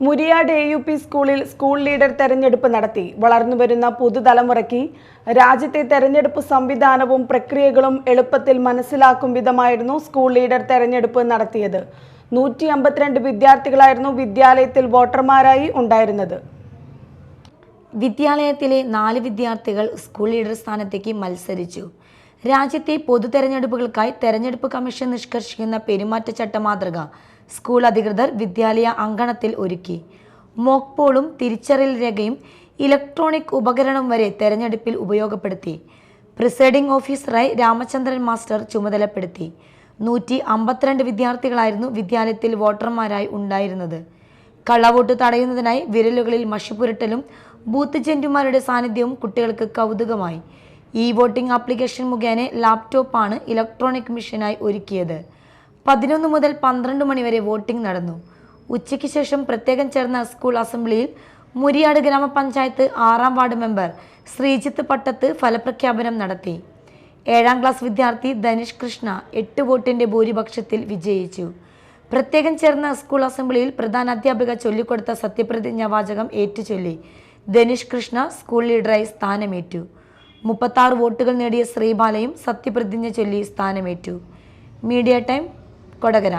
Muriyad A U P സ്കൂളിൽ school leader തെരഞ്ഞെടുപ്പ് നടത്തി. വളർന്നുവരുന്ന പുതുതലമുറയ്ക്ക് രാജ്യത്തെ തെരഞ്ഞെടുപ്പ് സംവിധാനവും പ്രക്രിയകളും എളുപ്പത്തിൽ മനസ്സിലാക്കും വിധമായിരുന്നു സ്കൂൾ ലീഡർ തെരഞ്ഞെടുപ്പ് നടത്തിയത്. നൂറ്റി അമ്പത്തിരണ്ട് വിദ്യാർത്ഥികളായിരുന്നു വിദ്യാലയത്തിൽ വോട്ടർമാരായി ഉണ്ടായിരുന്നത്. വിദ്യാലയത്തിലെ നാല് വിദ്യാർത്ഥികൾ സ്കൂൾ ലീഡർ സ്ഥാനത്തേക്ക് മത്സരിച്ചു. രാജ്യത്തെ പൊതു തെരഞ്ഞെടുപ്പുകൾക്കായി തെരഞ്ഞെടുപ്പ് കമ്മീഷൻ നിഷ്കർഷിക്കുന്ന പെരുമാറ്റച്ചട്ട മാതൃക സ്കൂൾ അധികൃതർ വിദ്യാലയ അങ്കണത്തിൽ ഒരുക്കി. മോക്പോളും തിരിച്ചറിയൽ രേഖയും ഇലക്ട്രോണിക് ഉപകരണം വരെ തെരഞ്ഞെടുപ്പിൽ ഉപയോഗപ്പെടുത്തി. പ്രിസൈഡിംഗ് ഓഫീസറായി രാമചന്ദ്രൻ മാസ്റ്റർ ചുമതലപ്പെടുത്തി. നൂറ്റി അമ്പത്തിരണ്ട് വിദ്യാർത്ഥികളായിരുന്നു വിദ്യാലയത്തിൽ വോട്ടർമാരായി ഉണ്ടായിരുന്നത്. കള്ളവോട്ട് തടയുന്നതിനായി വിരലുകളിൽ മഷിപുരട്ടലും ബൂത്ത് ജന്റുമാരുടെ സാന്നിധ്യവും കുട്ടികൾക്ക് കൗതുകമായി. ഇ വോട്ടിംഗ് ആപ്ലിക്കേഷൻ മുഖേന ലാപ്ടോപ്പാണ് ഇലക്ട്രോണിക് മെഷീനായി ഒരുക്കിയത്. പതിനൊന്ന് മുതൽ പന്ത്രണ്ട് മണിവരെ വോട്ടിംഗ് നടന്നു. ഉച്ചയ്ക്ക് ശേഷം പ്രത്യേകം ചേർന്ന സ്കൂൾ അസംബ്ലിയിൽ മുരിയാട് ഗ്രാമപഞ്ചായത്ത് ആറാം വാർഡ് മെമ്പർ ശ്രീജിത്ത് പട്ടത്ത് ഫലപ്രഖ്യാപനം നടത്തി. ഏഴാം ക്ലാസ് വിദ്യാർത്ഥി ധനുഷ് കൃഷ്ണ എട്ട് വോട്ടിന്റെ ഭൂരിപക്ഷത്തിൽ വിജയിച്ചു. പ്രത്യേകം ചേർന്ന സ്കൂൾ അസംബ്ലിയിൽ പ്രധാന അധ്യാപിക ചൊല്ലിക്കൊടുത്ത സത്യപ്രതിജ്ഞാവാചകം ഏറ്റുചൊല്ലി. ധനുഷ് കൃഷ്ണ സ്കൂൾ ലീഡറായി സ്ഥാനമേറ്റു. മുപ്പത്താറ് വോട്ടുകൾ നേടിയ ശ്രീബാലയും സത്യപ്രതിജ്ഞ ചൊല്ലി സ്ഥാനമേറ്റു. Media time Kodakara.